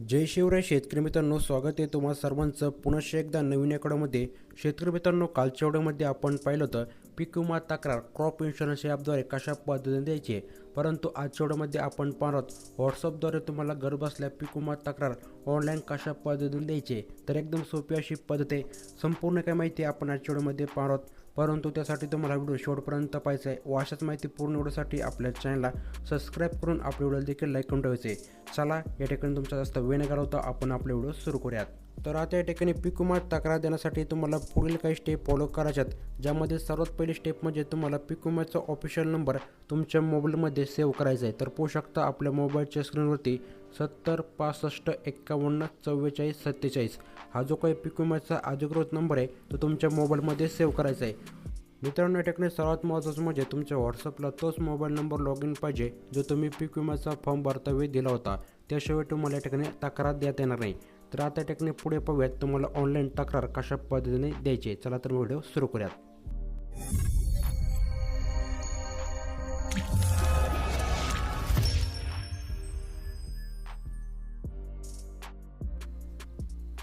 जय शिवराय शेतकरी मित्रांनो स्वागत आहे तुम्हा सर्वांचं. पुनश्च एकदा नवीन आठवड्यामध्ये शेतकरी मित्रांनो कालच्या आठवड्यामध्ये आपण पाहिलं होतं पीक विमा तक्रार क्रॉप इन्शुरन्स ॲपद्वारे कशा पद्धतीने द्यायचे? परंतु आजच्या आठवड्यामध्ये आपण पाहत व्हॉट्सअपद्वारे तुम्हाला घर बसल्या पीक विमा तक्रार ऑनलाईन कशा पद्धतीने द्यायचे? तर एकदम सोपी अशी पद्धत आहे. संपूर्ण काय माहिती आपण आजच्या आठवड्यामध्ये पाहत परंतु त्यासाठी तुम्हाला व्हिडिओ शेवटपर्यंत पाहायचा आहे व अशाच माहिती पूर्ण व्हिडिओसाठी आपल्या चॅनलला सबस्क्राईब करून आपले व्हिडिओ देखील लाईक करून ठेवायचे. चला या ठिकाणी तुमचा जास्त वेळ न घालवता आपण आपले व्हिडिओ सुरू करूयात. तर आता या ठिकाणी पीक विमा तक्रार देण्यासाठी तुम्हाला पुढील काही स्टेप फॉलो करायच्यात. ज्यामध्ये सर्वात पहिली स्टेप म्हणजे तुम्हाला पीक विम्याचा ऑफिशियल नंबर तुमच्या मोबाईलमध्ये सेव्ह करायचा आहे. तर पाहू शकता आपल्या मोबाईलच्या स्क्रीनवरती सत्तर पासष्ट एक्कावन्न चव्वेचाळीस सत्तेचाळीस हा जो काही पीक विम्याचा अधिकृत नंबर आहे तो तुमच्या मोबाईलमध्ये सेव्ह करायचा आहे. मित्रांनो या ठिकाणी सर्वात महत्त्वाचं म्हणजे तुमच्या व्हॉट्सअपला तोच मोबाईल नंबर लॉग इन पाहिजे जो तुम्ही पीक विम्याचा फॉर्म भरतावेळी दिला होता. त्याशिवाय तुम्हाला या ठिकाणी तक्रार देता येणार नाही. तर आता या ठिकाणी पुढे पाहूयात. तुम्हाला ऑनलाईन तक्रार कशा पद्धतीने द्यायची आहे. चला तर व्हिडिओ सुरू करूयात.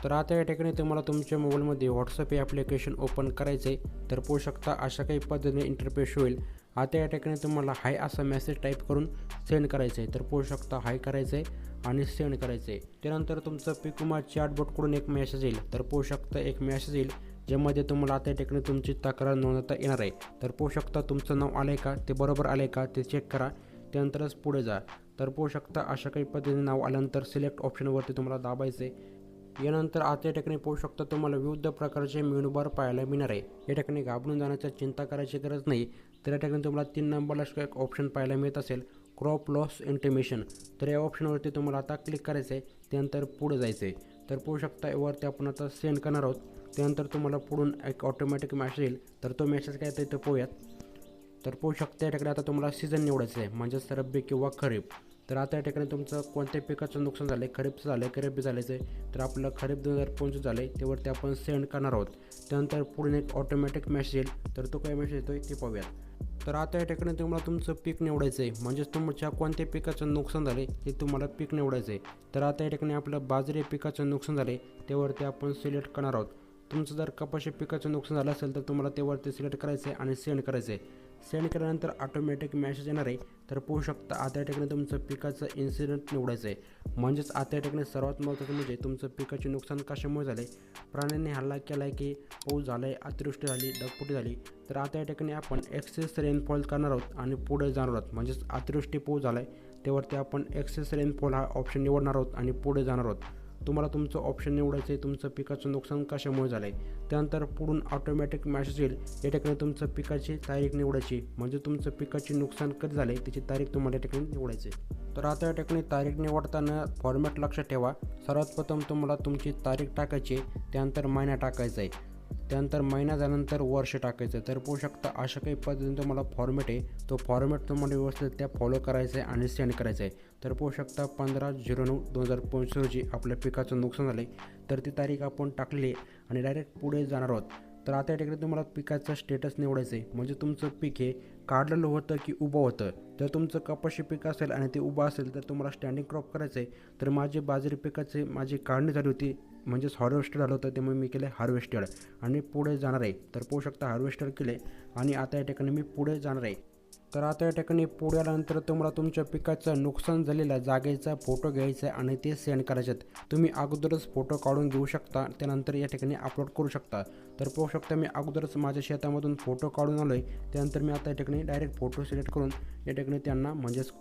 तर आता या ठिकाणी तुम्हाला तुमच्या मोबाईलमध्ये व्हॉट्सअप हे ॲप्लिकेशन ओपन करायचं आहे तर पोहू शकता अशा काही पद्धतीने इंटरफेस होईल. आता या ठिकाणी तुम्हाला हाय असा मेसेज टाईप करून सेंड करायचं आहे. तर पाहू शकता हाय करायचं आहे आणि सेंड करायचं आहे. त्यानंतर तुमचं पिकुमा चॅटबोटकडून एक मेसेज येईल. तर पाहू शकता एक मेसेज येईल ज्यामध्ये तुम्हाला आता या ठिकाणी तुमची तक्रार नोंदवता येणार आहे. तर पाहू शकता तुमचं नाव आलं आहे का? ते बरोबर आलं आहे का? ते चेक करा. त्यानंतरच पुढे जा. तर पाहू शकता अशा काही पद्धतीने नाव आल्यानंतर सिलेक्ट ऑप्शनवरती तुम्हाला दाबायचं आहे यानंतर आता या ठिकाणी पोहू शकता तुम्हाला विविध प्रकारचे मेनूबार पाहायला मिळणार आहे. या ठिकाणी घाबरून जाण्याची चिंता करायची गरज नाही. तर या ठिकाणी तुम्हाला तीन नंबरला एक ऑप्शन पाहायला मिळत असेल. क्रॉप लॉस इंटिमेशन तर या ऑप्शनवरती तुम्हाला आता क्लिक करायचं आहे त्यानंतर पुढे जायचं आहे तर पोहू शकता यावरती आपण आता सेंड करणार आहोत. त्यानंतर तुम्हाला पुढून एक ऑटोमॅटिक मॅसेज येईल. तर तो मेसेज काय येतो ते पाहूयात. तर पोहू शकता या ठिकाणी आता तुम्हाला सीझन निवडायचं आहे म्हणजेच रब्बी किंवा खरीप. तर आता या ठिकाणी तुमचं कोणत्या पिकाचं नुकसान झालं आहे खरीपचं झालं आहे खरीप झाल्याचं आहे तर आपलं खरीप दोन हजार पंचवीस झालं आहे त्यावरती आपण सेंड करणार आहोत. त्यानंतर पुढे एक ऑटोमॅटिक मेसेज येईल. तर तो काय मेसेज येतो आहे ते पाहूयात. तर आता या ठिकाणी तुम्हाला तुमचं पीक निवडायचं आहे म्हणजेच तुमच्या कोणत्या पिकाचं नुकसान झालं आहे ते तुम्हाला पीक निवडायचं आहे तर आता या ठिकाणी आपलं बाजरी पिकाचं नुकसान झालं आहे त्यावरती आपण सिलेक्ट करणार आहोत. तुमचं जर कपाशी पिकाचं नुकसान झालं असेल तर तुम्हाला त्यावरती सिलेक्ट करायचं आहे आणि सेंड करायचं आहे सेंड केल्यानंतर ऑटोमॅटिक मॅसेज येणार आहे. तर पोहू शकता आता या ठिकाणी तुमचं पिकाचं इन्सिडेंट निवडायचं आहे. म्हणजेच आता या ठिकाणी सर्वात महत्त्वाचं म्हणजे तुमचं पिकाचे नुकसान कशामुळे झाले प्राण्यांनी हल्ला केला आहे की पाऊस झाला आहे अतिवृष्टी झाली डगपुटी झाली तर आता या ठिकाणी आपण एक्सेस रेनफॉल करणार आहोत आणि पुढे जाणार आहोत. म्हणजेच अतिवृष्टी पाऊस झाला आहे त्यावरती आपण एक्सेस रेनफॉल हा ऑप्शन निवडणार आहोत आणि पुढे जाणार आहोत. तुम्हाला तुमचं ऑप्शन निवडायचं आहे तुमचं पिकाचं नुकसान कशामुळे झालं आहे त्यानंतर पुढून ऑटोमॅटिक मॅसेज येईल. या ठिकाणी तुमचं पिकाची तारीख निवडायची म्हणजे तुमचं पिकाचे नुकसान कधी झाले त्याची तारीख तुम्हाला या ठिकाणी निवडायची आहे. तर आता या ठिकाणी तारीख निवडताना फॉर्मॅट लक्षात ठेवा. सर्वात प्रथम तुम्हाला तुमची तारीख टाकायची आहे. त्यानंतर महिना टाकायचा आहे. त्यानंतर महिना झाल्यानंतर वर्ष टाकायचं. तर पोहू शकता अशा काही पद्धतीने तुम्हाला फॉर्मॅट आहे. तो फॉर्मॅट तुम्हाला व्यवस्थित त्या फॉलो करायचा आहे आणि सेंड करायचं आहे. तर पोहू शकता पंधरा झिरो नऊ दोन हजार पंचवीस रोजी आपल्या पिकाचं नुकसान झालं आहे तर ती तारीख आपण टाकली आणि डायरेक्ट पुढे जाणार आहोत. तर आता या ठिकाणी तुम्हाला पिकाचं स्टेटस निवडायचं आहे. म्हणजे तुमचं पीक हे काढलेलं होतं की उभं होतं? जर तुमचं कपाशी पीक असेल आणि ते उभं असेल तर तुम्हाला स्टँडिंग क्रॉप करायचं आहे. तर माझे बाजरी पिकाचे माझी काढणी झाली होती. म्हणजेच हार्वेस्टर झालं होतं त्यामुळे मी केलं हार्वेस्टेड आणि पुढे जाणार आहे. तर पोहू शकता हार्वेस्टर केले आणि आता या ठिकाणी मी पुढे जाणार आहे. तर आता या ठिकाणी पुढे आल्यानंतर तुम्हाला तुमच्या पिकाचं नुकसान झालेल्या जागेचा फोटो घ्यायचा आहे आणि ते सेंड करायचे आहेत तुम्ही अगोदरच फोटो काढून घेऊ शकता. त्यानंतर या ठिकाणी अपलोड करू शकता. तर पाहू शकता मी अगोदरच माझ्या शेतामधून फोटो काढून आलो आहे त्यानंतर मी आता या ठिकाणी डायरेक्ट फोटो सिलेक्ट करून या ठिकाणी त्यांना म्हणजेच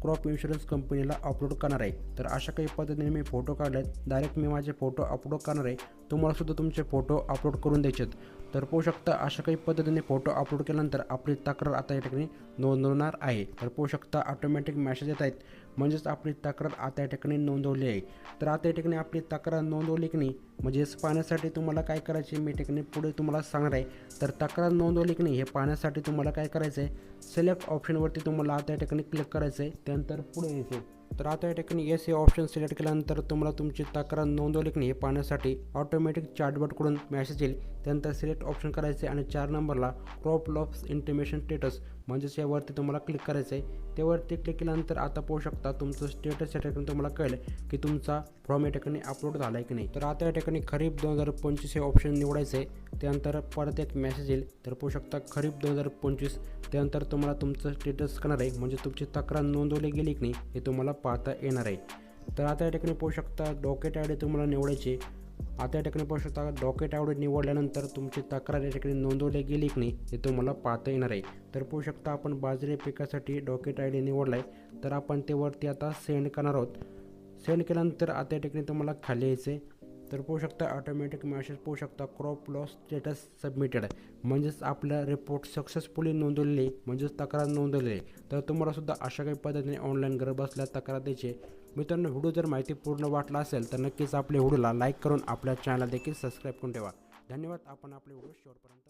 क्रॉप इन्शुरन्स कंपनीला अपलोड करणार आहे. तर अशा काही पद्धतीने मी फोटो काढलेत. डायरेक्ट मी माझे फोटो अपलोड करणार आहे. तुम्हाला सुद्धा तुमचे फोटो अपलोड करून द्यायचे आहेत तर पाहू शकता अशा काही पद्धतीने फोटो अपलोड केल्यानंतर आपली तक्रार आता या ठिकाणी नोंदवणार आहे. तर पाहू शकता ऑटोमॅटिक मॅसेज येत आहेत. म्हणजेच आपली तक्रार आता या ठिकाणी नोंदवली आहे. तर आता या ठिकाणी आपली तक्रार नोंदवली की नाही म्हणजेच पाहण्यासाठी तुम्हाला काय करायचे मी ठिकाणी पुढे तुम्हाला सांगणार आहे. तर तक्रार नोंदवली की नाही हे पाहण्यासाठी तुम्हाला काय करायचं आहे सिलेक्ट ऑप्शनवरती तुम्हाला आता या ठिकाणी क्लिक करायचं आहे त्यानंतर पुढे यायचं आहे तर आता या ठिकाणी येस हे ऑप्शन सिलेक्ट केल्यानंतर तुम्हाला तुमची तक्रार नोंदवली की हे पाहण्यासाठी ऑटोमॅटिक चार्टबोर्डकडून मेसेज येईल. त्यानंतर सिलेक्ट ऑप्शन करायचे आणि चार नंबरला क्रॉप लॉप्स इंटिमेशन स्टेटस म्हणजेच यावरती तुम्हाला क्लिक करायचं आहे त्यावरती क्लिक केल्यानंतर आता पाहू शकता तुमचं स्टेटस या ठिकाणी तुम्हाला कळेल की तुमचा फॉर्म या ठिकाणी अपलोड झाला आहे की नाही. तर आता या ठिकाणी खरीप दोन हजार पंचवीस हे ऑप्शन निवडायचं आहे त्यानंतर परत एक मेसेज येईल. तर पाहू शकता खरीप दोन हजार पंचवीस. त्यानंतर तुम्हाला तुमचं स्टेटस करणार आहे. म्हणजे तुमची तक्रार नोंदवली गेली की नाही हे तुम्हाला पाहता येणार आहे. तर आता या ठिकाणी पाहू शकता डॉकेट आय डी तुम्हाला निवडायची आता या ठिकाणी पाहू शकता डॉकेट आवड निवडल्यानंतर तुमची तक्रार या ठिकाणी नोंदवली गेली की नाही हे तुम्हाला पाहता येणार आहे. तर पाहू शकता आपण बाजरी पिकासाठी डॉकेट आय डी निवडला आहे तर आपण ते वरती आता सेंड करणार आहोत. सेंड केल्यानंतर आता या ठिकाणी तुम्हाला खाली यायचं आहे तर पाहू शकता ऑटोमॅटिक मॅसेज पाहू शकता क्रॉप लॉस स्टेटस सबमिटेड म्हणजेच आपल्या रिपोर्ट सक्सेसफुली नोंदवलेली म्हणजेच तक्रार नोंदवलेली. आहे तर तुम्हालासुद्धा अशा काही पद्धतीने ऑनलाईन घर बसल्या तक्रार द्यायची मित्रांनो व्हिडिओ जर माहिती पूर्ण वाटला असेल तर नक्कीच आपल्या व्हिडिओला लाईक करून आपल्या चॅनल देखील सबस्क्राईब करून ठेवा. धन्यवाद. आपण आपले व्हिडिओ शेवटपर्यंत